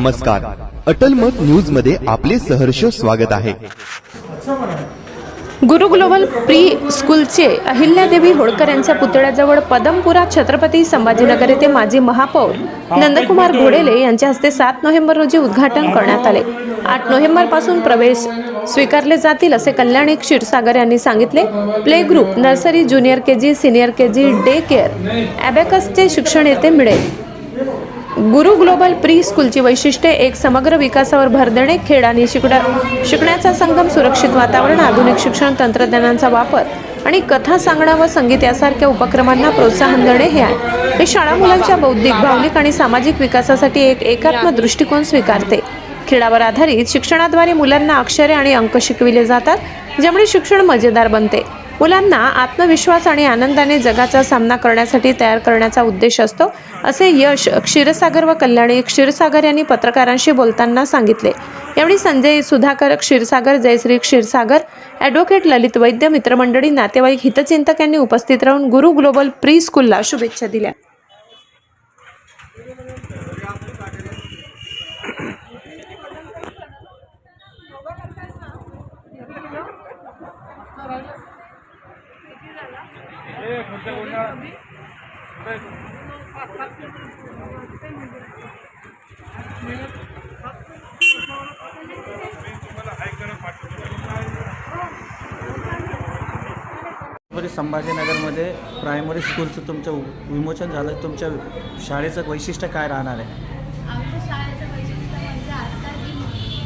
नमस्कार. अटल मत न्यूजमध्ये आपले सहर्ष स्वागत आहे. गुरु ग्लोबल प्री स्कूलचे अहिल्यादेवी होळकर यांच्या पुतळ्याजवळ पदमपुरा छत्रपती संभाजीनगर येथे माजी महापौर नंदकुमार घोडेले यांच्या हस्ते सात नोव्हेंबर रोजी उद्घाटन करण्यात आले. आठ नोव्हेंबरपासून प्रवेश स्वीकारले जातील असे कल्याणी क्षीरसागर यांनी सांगितले. Play group nursery junior K G senior K G day care अबॅकसचे शिक्षण येथे मिळेल. गुरु ग्लोबल प्री स्कूलची वैशिष्ट्ये एक समग्र विकासावर भर देणे खेळ आणि शिकण्या शिकण्याचा संगम सुरक्षित वातावरण आधुनिक शिक्षण तंत्रज्ञानांचा वापर आणि कथा सांगणं व संगीत यासारख्या उपक्रमांना प्रोत्साहन देणे हे आहे. हे शाळा मुलांच्या बौद्धिक भावनिक आणि सामाजिक विकासासाठी एक एकात्म दृष्टिकोन स्वीकारते. खेळावर आधारित शिक्षणाद्वारे मुलांना अक्षरे आणि अंक शिकविले जातात ज्यामुळे शिक्षण मजेदार बनते. मुलांना आत्मविश्वास आणि आनंदाने जगाचा सामना करण्यासाठी तयार करण्याचा उद्देश असतो असे यश क्षीरसागर व कल्याणी क्षीरसागर यांनी पत्रकारांशी बोलताना सांगितले. यावेळी संजय सुधाकर क्षीरसागर जयश्री क्षीरसागर ॲडव्होकेट ललित वैद्य मित्रमंडळी नातेवाईक हितचिंतक यांनी उपस्थित राहून गुरु ग्लोबल प्री स्कूलला शुभेच्छा दिल्या छत्रपती संभाजीनगरमध्ये प्रायमरी स्कूलचं तुमचं विमोचन झालं. तुमच्या शाळेचं वैशिष्ट्य काय राहणार आहे? आमच्या शाळेचं वैशिष्ट्य म्हणजे आजकाल जी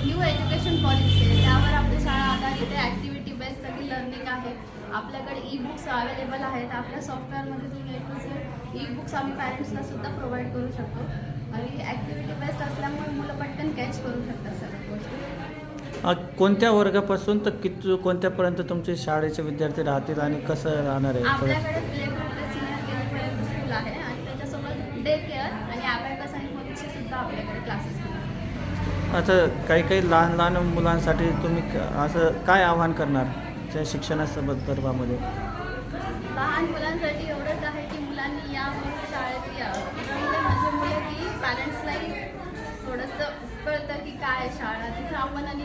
न्यू एज्युकेशन पॉलिसी आहे त्यावर आपली शाळा आधारित आहे. ॲक्टिव्हिटी बेस्ड सगळी लर्निंग आहे. आपल्याकडे ई बुक्स अवेलेबल आहेत. आपल्या सॉफ्टवेअरमध्ये तुम्ही ए टू ई बुक्स आम्ही पॅरेंट्सला सुद्धा प्रोव्हाइड करू शकतो. आणि ॲक्टिव्हिटी बेस्ड असल्यामुळे मुलं पटकन कॅच करू शकतात सगळ्या गोष्टी. कोणत्या वर्गापासून तर किती कोणत्यापर्यंत तुमचे शाळेचे विद्यार्थी राहतील आणि कसं राहणार आहे? आपल्याकडे प्ले ग्रुप ते सिनियर स्कूल आहे आणि त्याच्यासोबत डे केअर आणि अबॅकस आणि मोतीचे सुद्धा आपल्याकडे क्लासेस आहेत आता काही काही लहान लहान मुलांसाठी तुम्ही क- असं काय आव्हान करणार त्या शिक्षणासंदर्भामध्ये लहान मुलांसाठी एवढंच आहे की मुलांनी या शाळेत यावं म्हणजे मुलं की पॅरेंट्सलाही थोडंसं कळतं की काय आहे शाळा. तिथं आपण आणि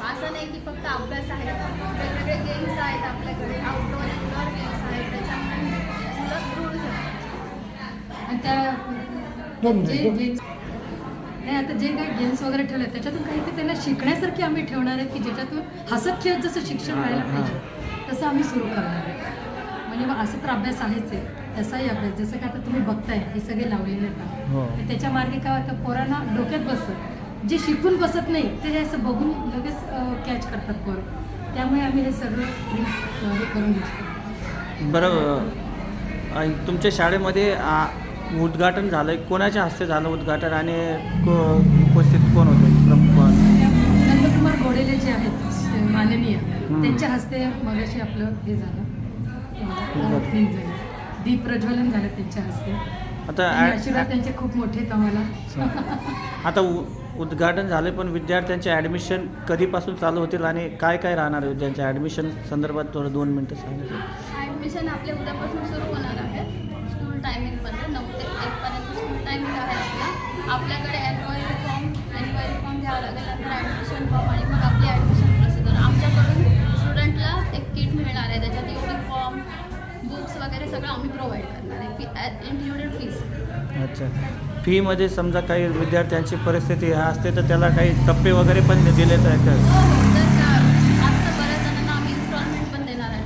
असं नाही की फक्त अभ्यास आहे. वेगवेगळे गेम्स आहेत आपल्याकडे आउटडोअर इनडोअर गेम्स आहेत. त्याच्यामुळे मुलं शकतात. नाही आता जे काही गेम्स वगैरे ठेवले त्याच्यातून काहीतरी त्यांना शिकण्यासारखी आम्ही ठेवणार आहे की ज्याच्यातून हसत खेळत जसं शिक्षण व्हायला पाहिजे तसं आम्ही सुरू करणार आहे. म्हणजे मग असं तर अभ्यास आहेच आहे. तसाही अभ्यास जसं की आता तुम्ही बघताय हे सगळे लावलेले आहेत. हो. त्याच्या मार्गे काय होतं पोरांना डोक्यात बसत. जे शिकून बसत नाही ते हे असं बघून लगेच कॅच करतात पोरं. त्यामुळे आम्ही हे सगळं हे करून घेतो बरं तुमच्या शाळेमध्ये उद्घाटन झालं कोणाच्या हस्ते झालं उद्घाटन आणि को उपस्थित कोण होते? नंदकुमार घोडेले जे आहेत माननीय. त्यांच्या हस्ते मगाशी आपलं हे झालं. झालं दीप प्रज्वलन झालं त्यांच्या हस्ते. आता आशीर्वाद त्यांचे खूप मोठे आहेत आम्हाला. आता उ उद्घाटन झाले पण विद्यार्थ्यांचे ॲडमिशन कधीपासून चालू होतील आणि काय काय राहणार आहे त्यांच्या ॲडमिशन संदर्भात थोडं दोन मिनटं सांगितलं. ॲडमिशन आपले उद्यापासून सुरू होणार आहे. स्कूल टायमिंगमध्ये नऊ ते एकपर्यंत स्कूल टायमिंग आहे आपला. आपल्याकडे बुक्स वगैरे सगळं आम्ही प्रोव्हाइड करणार आहे. इन्क्लुडेड फीस अच्छा. फीमध्ये समजा काही विद्यार्थ्यांची परिस्थिती ह्या असते तर त्याला काही टप्पे वगैरे पण दिले तर का? तर बऱ्याच जणांना आम्ही इन्स्टॉलमेंट पण देणार आहे.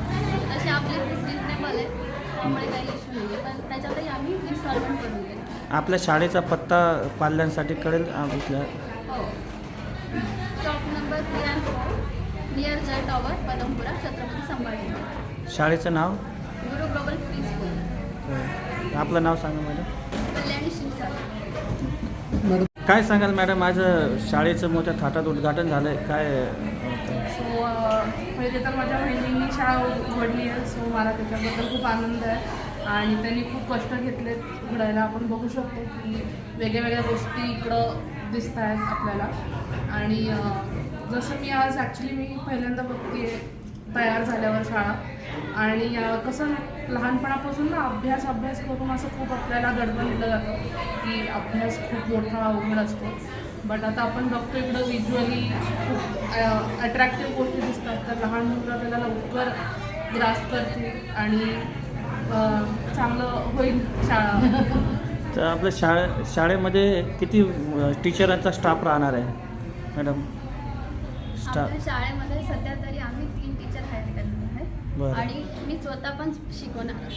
तसे आपले फीस रिजनेबल आहे त्यामुळे काही इश्यू नाही आहे पण त्याच्यातही आम्ही इन्स्टॉलमेंट करून आपल्या शाळेचा पत्ता पाल्यांसाठी कळेल आ, इथल्या हो. Shop number three and four near Jai tower Padampura Chhatrapati Sambhaji शाळेचं नाव? आपलं नाव सांगा मॅडम. काय सांगाल मॅडम माझं शाळेचं मोठ्या थाटात उद्घाटन झालं आहे काय? सो पहिले तर माझ्या बहिणींनी शाळा उघडली आहे सो मला त्याच्याबद्दल खूप आनंद आहे. आणि त्यांनी खूप कष्ट घेतलेत उघडायला आपण बघू शकतो की वेगळ्या वेगळ्या गोष्टी इकडं दिसत आहेत आपल्याला. आणि जसं मी आज ॲक्च्युली मी पहिल्यांदा बघते तयार झाल्यावर शाळा. आणि कसं लहानपणापासून ना अभ्यास अभ्यास करून असं खूप आपल्याला गडबडलं जातं की अभ्यास खूप मोठा अवघड असतो. बट आता आपण बघतो इकडं व्हिज्युअली खूप अट्रॅक्टिव्ह गोष्टी दिसतात. तर लहान मुलं त्याला लवकर ग्रास करतील आणि अ, चांगलं होईल शाळा. तर आपल्या शाळे शाळेमध्ये किती टीचरांचा स्टाफ राहणार आहे? मॅडम स्टाफ आपल्या शाळेमध्ये सध्या तरी आम्ही बरं. आणि मी स्वतः पण शिकवणार.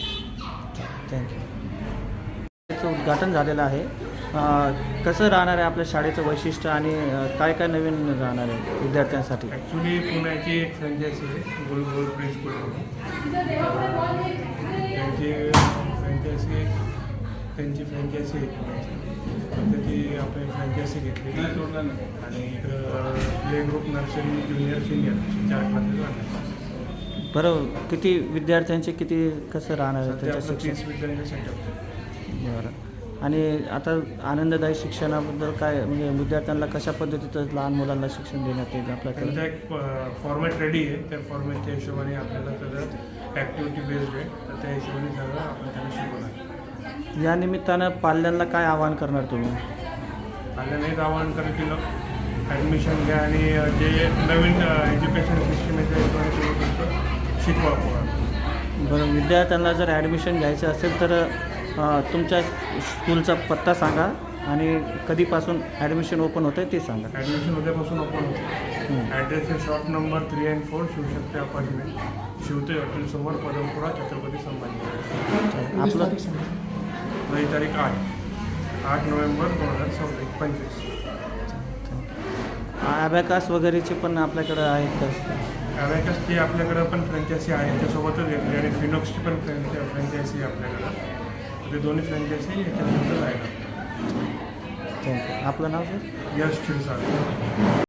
थँक्यू उद्घाटन झालेलं आहे. अं, कसं राहणार आहे आपल्या शाळेचं वैशिष्ट्य आणि अं, काय काय नवीन राहणार आहे विद्यार्थ्यांसाठी? ॲक्च्युली पुण्याची एक फ्रँचायसी आहे गोल गोल स्कूल त्यांची फ्रँचायसी त्यांची फ्रँचायसी आहे. पुण्याची तर ती आपण फ्रँचायसी घेतली आणि इकडं play group nursery junior senior चार राहणार बरं किती विद्यार्थ्यांचे किती कसं राहणार आहे सध्या त्याचं आपलं शिक्षण? तीस विद्यार्थी सेटअप बरं. आणि आता आनंददायी शिक्षणाबद्दल काय म्हणजे विद्यार्थ्यांना कशा पद्धतीचं लहान मुलांना शिक्षण देण्यात येईल त्यांचा आपल्याकडे एक फॉर्मॅट रेडी आहे. त्या फॉर्मॅटच्या हिशोबाने आपल्याला सगळं ॲक्टिव्हिटी बेस्ड आहे. तर त्या हिशोबाने सगळं आपण त्यांना शिकवणार. या निमित्तानं पाल्यांना काय आवाहन करणार तुम्ही? आल्याने एक आवाहन करेल की ॲडमिशन घ्या आणि जे नवीन एज्युकेशन सिस्टम आहे त्या हिशोबाने तुम्ही शिकवा. बरं विद्यार्थ्यांना जर ॲडमिशन घ्यायचं असेल तर तुमच्या स्कूलचा पत्ता सांगा आणि कधीपासून ॲडमिशन ओपन होतं आहे ते सांगा. ॲडमिशन उद्यापासून ओपन. होते ॲड्रेस आहे shop number three and four Shivshakti apartment शिवते हॉटेलसमोर पदमपुरा छत्रपती संभाजी. आपलं? तारीख आठ. आठ नोव्हेंबर दोन हजार सव्वीस पंचवीस. ॲबॅकास वगैरेचे पण आपल्याकडं आहेत का? ॲवेकसची आपल्याकडं पण फ्रँचायसी आहे त्यासोबतच घेतली आणि फिनॉक्सची पण फ्रँचा फ्रँचायसी आहे आपल्याकडं. ते दोन्ही फ्रँचायसी याच्याबद्दल आहे थँक्यू आपलं नाव सर यश क्षीरसागर